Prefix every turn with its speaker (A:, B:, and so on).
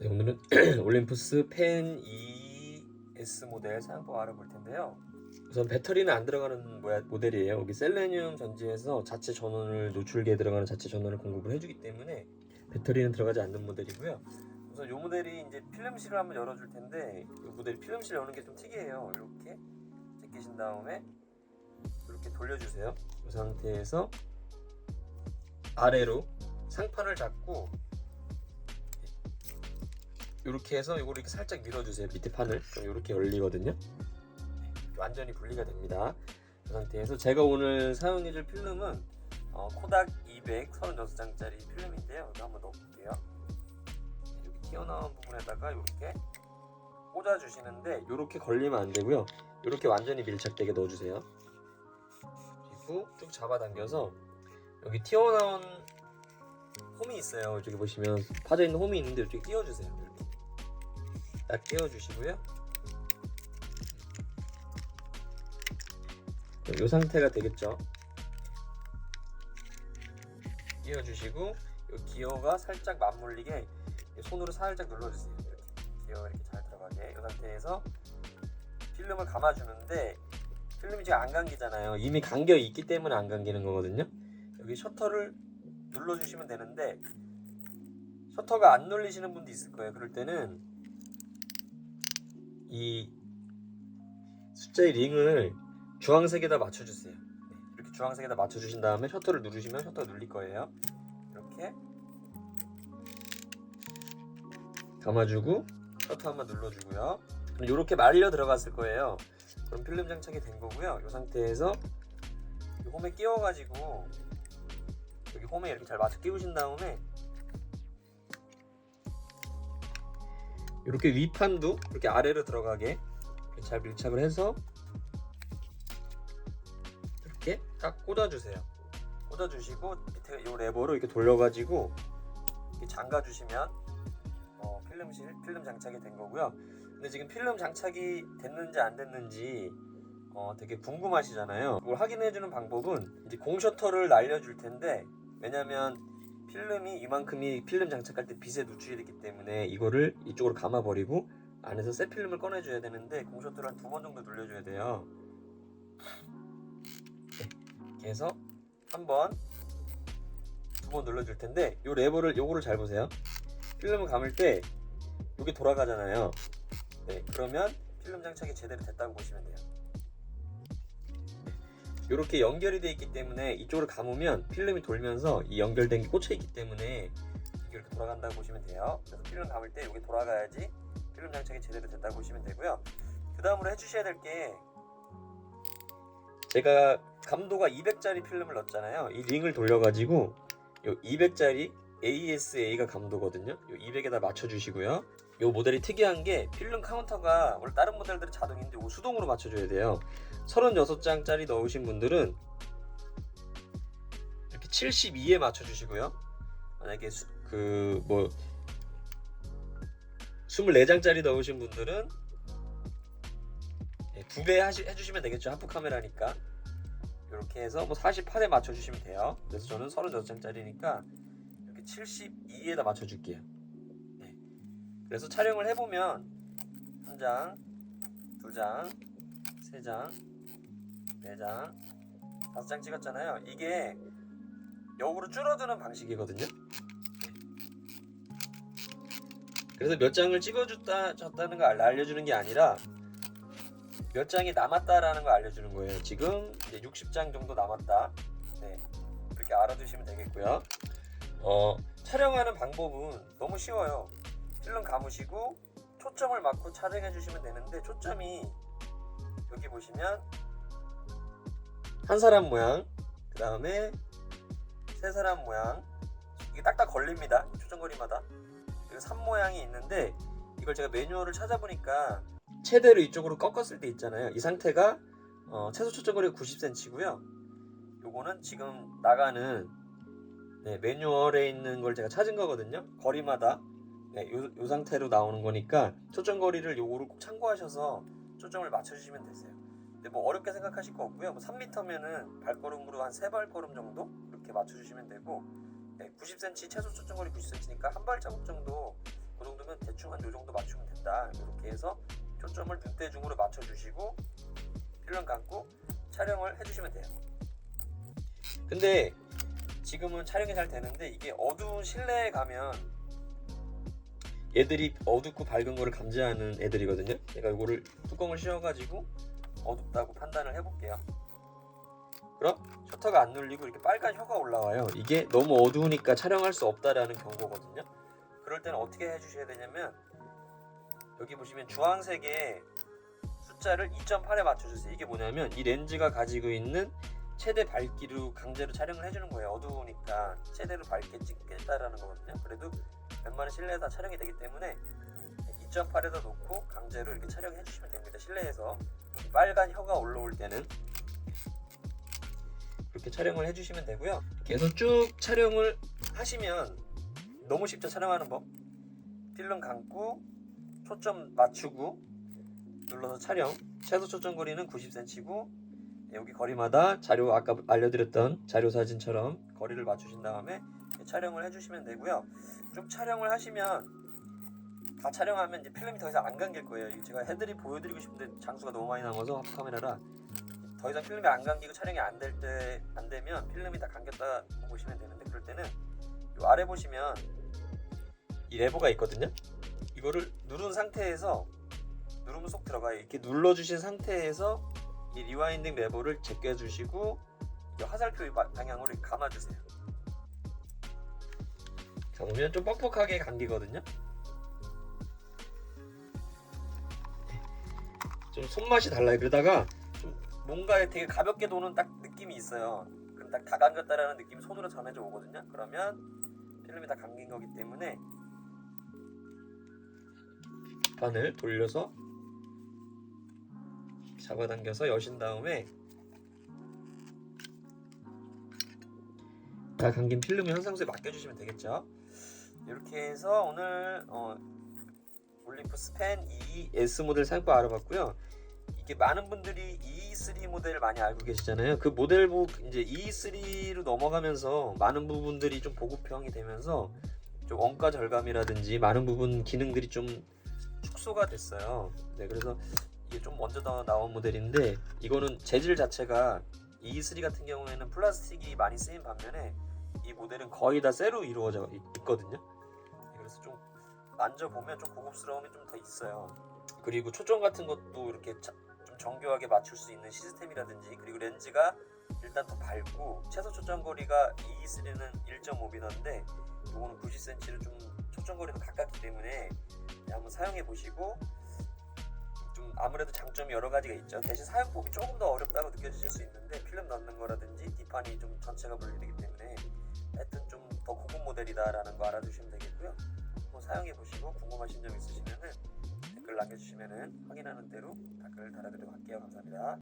A: 네, 오늘은 올림푸스 펜 2S 모델 사용법 알아볼 텐데요. 우선 배터리는 안 들어가는 모델이에요. 여기 셀레늄 전지에서 자체 전원을 노출기에 들어가는 자체 전원을 공급을 해주기 때문에 배터리는 들어가지 않는 모델이고요. 우선 이 모델이 이제 필름실을 한번 열어줄 텐데 이 모델 필름실 여는 게 좀 특이해요. 이렇게 제끼신 다음에 이렇게 돌려주세요. 이 상태에서 아래로 상판을 잡고 이렇게 해서 이거를 이렇게 살짝 밀어주세요. 밑에 판을. 그럼 이렇게 열리거든요. 완전히 분리가 됩니다. 그 상태에서 제가 오늘 사용해줄 필름은 어, 코닥 236장짜리 필름인데요. 이거 한번 넣어볼게요. 이렇게 튀어나온 부분에다가 이렇게 꽂아주시는데 이렇게 걸리면 안 되고요. 이렇게 완전히 밀착되게 넣어주세요. 그리고 쭉 잡아당겨서 여기 튀어나온 홈이 있어요. 이쪽에 보시면 파져 있는 홈이 있는데 이쪽에 끼워주세요. 이렇게 딱 끼워주시고요. 이 상태가 되겠죠. 끼워주시고 이 기어가 살짝 맞물리게 손으로 살짝 눌러주세요. 이렇게 기어가 이렇게 잘 들어가게 이 상태에서 필름을 감아주는데 필름이 지금 안 감기잖아요. 이미 감겨 있기 때문에 안 감기는 거거든요. 여기 셔터를 눌러주시면 되는데 셔터가 안 눌리시는 분도 있을 거예요. 그럴 때는 이 숫자의 링을 주황색에다 맞춰주세요. 네, 이렇게 주황색에다 맞춰주신 다음에 셔터를 누르시면 셔터가 눌릴 거예요. 이렇게 감아주고 셔터 한번 눌러주고요. 그럼 이렇게 말려 들어갔을 거예요. 그럼 필름 장착이 된 거고요. 이 상태에서 이 홈에 끼워가지고 여기 홈에 이렇게 잘 맞춰 끼우신 다음에 이렇게 위판도 이렇게 아래로 들어가게 잘 밀착을 해서 이렇게 딱 꽂아주세요. 꽂아주시고 밑에 이 레버로 이렇게 돌려가지고 이렇게 잠가주시면 어, 필름실 필름 장착이 된 거고요. 근데 지금 필름 장착이 됐는지 안 됐는지 어, 되게 궁금하시잖아요. 이걸 확인해주는 방법은 이제 공 셔터를 날려줄 텐데 왜냐면 필름이 이만큼이 필름 장착할 때 빛에 노출이 되기 때문에 이거를 이쪽으로 감아버리고 안에서 새 필름을 꺼내줘야 되는데 공셔터를 한 두 번 정도 눌려줘야 돼요. 네, 해서 한 번, 두 번 눌러줄 텐데 이 레버를 요거를 잘 보세요. 필름을 감을 때 이게 돌아가잖아요. 네, 그러면 필름 장착이 제대로 됐다고 보시면 돼요. 이렇게 연결이 되어 있기 때문에 이쪽으로 감으면 필름이 돌면서 이 연결된 게 꽂혀 있기 때문에 이렇게 돌아간다고 보시면 돼요. 그래서 필름 감을 때 이게 돌아가야지 필름 장착이 제대로 됐다고 보시면 되고요. 그 다음으로 해주셔야 될 게 제가 감도가 200짜리 필름을 넣었잖아요. 이 링을 돌려가지고 요 200짜리 ASA가 감도거든요. 요 200에다 맞춰주시고요. 요 모델이 특이한 게 필름 카운터가 원래 다른 모델들은 자동인데 이거 수동으로 맞춰줘야 돼요. 36장짜리 넣으신 분들은 이렇게 72에 맞춰주시고요. 만약에 그 뭐 24장짜리 넣으신 분들은 예, 두배 해주시면 되겠죠. 하프 카메라니까. 이렇게 해서 뭐 48에 맞춰주시면 돼요. 그래서 저는 36장짜리니까 이렇게 72에다 맞춰줄게요. 네. 그래서 촬영을 해보면 한 장, 두 장, 세 장, 네 장, 다섯 장 찍었잖아요. 이게 역으로 줄어드는 방식이거든요. 그래서 몇 장을 찍어줬다 줬다는 걸 알려주는 게 아니라 몇 장이 남았다라는 걸 알려주는 거예요. 지금 이제 60장 정도 남았다. 네, 이렇게 알아두시면 되겠고요. 어, 촬영하는 방법은 너무 쉬워요. 필름 감으시고 초점을 맞고 촬영해 주시면 되는데 초점이 여기 보시면 한 사람 모양, 그 다음에 세 사람 모양 이게 딱딱 걸립니다. 초점거리마다 그리고 산 모양이 있는데 이걸 제가 매뉴얼을 찾아보니까 최대로 이쪽으로 꺾었을 때 있잖아요. 이 상태가 어, 최소 초점거리가 90cm고요. 요거는 지금 나가는 네, 매뉴얼에 있는 걸 제가 찾은 거거든요. 거리마다 네, 요, 요 상태로 나오는 거니까 초점 거리를 요거를 꼭 참고하셔서 초점을 맞춰주시면 되세요. 근데 뭐 어렵게 생각하실 거 없고요. 뭐 3m면은 발걸음으로 한 세 발걸음 정도 이렇게 맞춰주시면 되고 네, 90cm 최소 초점 거리 90cm니까 한 발자국 정도 그 정도면 대충 한 요 정도 맞추면 된다. 이렇게 해서 초점을 눈대중으로 맞춰주시고 필름 감고 촬영을 해주시면 돼요. 근데 지금은 촬영이 잘 되는데 이게 어두운 실내에 가면 얘들이 어둡고 밝은 거를 감지하는 애들이거든요. 제가 이거를 뚜껑을 씌워가지고 어둡다고 판단을 해볼게요. 그럼 셔터가 안 눌리고 이렇게 빨간 혀가 올라와요. 이게 너무 어두우니까 촬영할 수 없다라는 경고거든요. 그럴 때는 어떻게 해주셔야 되냐면 여기 보시면 주황색의 숫자를 2.8에 맞춰주세요. 이게 뭐냐면 이 렌즈가 가지고 있는 최대 밝기로 강제로 촬영을 해주는 거예요. 어두우니까 최대로 밝게 찍겠다라는 거거든요. 그래도 웬만한 실내에 다 촬영이 되기 때문에 2.8에다 놓고 강제로 이렇게 촬영해 주시면 됩니다. 실내에서 이 빨간 혀가 올라올 때는 그렇게 촬영을 해주시면 되고요. 계속 쭉 촬영을 하시면 너무 쉽죠 촬영하는 법. 필름 감고 초점 맞추고 눌러서 촬영. 최소 초점 거리는 90cm고 여기 거리마다 자료 아까 알려드렸던 자료 사진처럼 거리를 맞추신 다음에 촬영을 해주시면 되고요. 쭉 촬영을 하시면 다 촬영하면 이제 필름이 더 이상 안 감길 거예요. 제가 해드리 보여드리고 싶은데 장수가 너무 많이 남아서 카메라라 더 이상 필름이 안 감기고 촬영이 안 될 때 안 되면 필름이 다 감겼다 보시면 되는데 그럴 때는 이 아래 보시면 이 레버가 있거든요. 이거를 누른 상태에서 누르면 쏙 들어가요. 이렇게 눌러주신 상태에서 이 리와인딩 레버를 제껴주시고 이 화살표 바- 방향으로 감아주세요. 감으면 좀 뻑뻑하게 감기거든요. 좀 손맛이 달라요. 그러다가 좀 뭔가 되게 가볍게 도는 딱 느낌이 있어요. 그럼 딱 다 감겼다라는 느낌이 손으로 전해져 오거든요. 그러면 필름이 다 감긴 거기 때문에 판을 돌려서 잡아당겨서 여신 다음에 다 감긴 필름을 현상소에 맡겨주시면 되겠죠. 이렇게 해서 오늘 어, 올림프 스팬 ES 모델 사용법 알아봤고요. 이게 많은 분들이 E3 모델을 많이 알고 계시잖아요. 그 모델북 이제 E3로 넘어가면서 많은 부분들이 좀 보급형이 되면서 좀 원가 절감이라든지 많은 부분 기능들이 좀 축소가 됐어요. 네, 그래서 이게 좀 먼저 나- 나온 모델인데 이거는 재질 자체가 E3 같은 경우에는 플라스틱이 많이 쓰인 반면에 이 모델은 거의 다 쇠로 이루어져 있- 있거든요. 만져보면 좀 고급스러움이 좀 더 있어요. 그리고 초점 같은 것도 이렇게 자- 좀 정교하게 맞출 수 있는 시스템이라든지 그리고 렌즈가 일단 더 밝고 최소 초점 거리가 E3는 1.5미터인데 이거는 90cm로 좀 초점 거리도 가깝기 때문에 네, 한번 사용해 보시고 좀 아무래도 장점이 여러 가지가 있죠. 대신 사용법이 조금 더 어렵다고 느껴지실 수 있는데 필름 넣는 거라든지 뒷판이 좀 전체가 분리되기 때문에 하여튼 좀 더 고급 모델이다라는 거 알아두시면 되겠고요. 한번 사용해 보시고 궁금하신 점 있으시면은 댓글 남겨주시면은 확인하는 대로 댓글 달아드리도록 할게요. 감사합니다.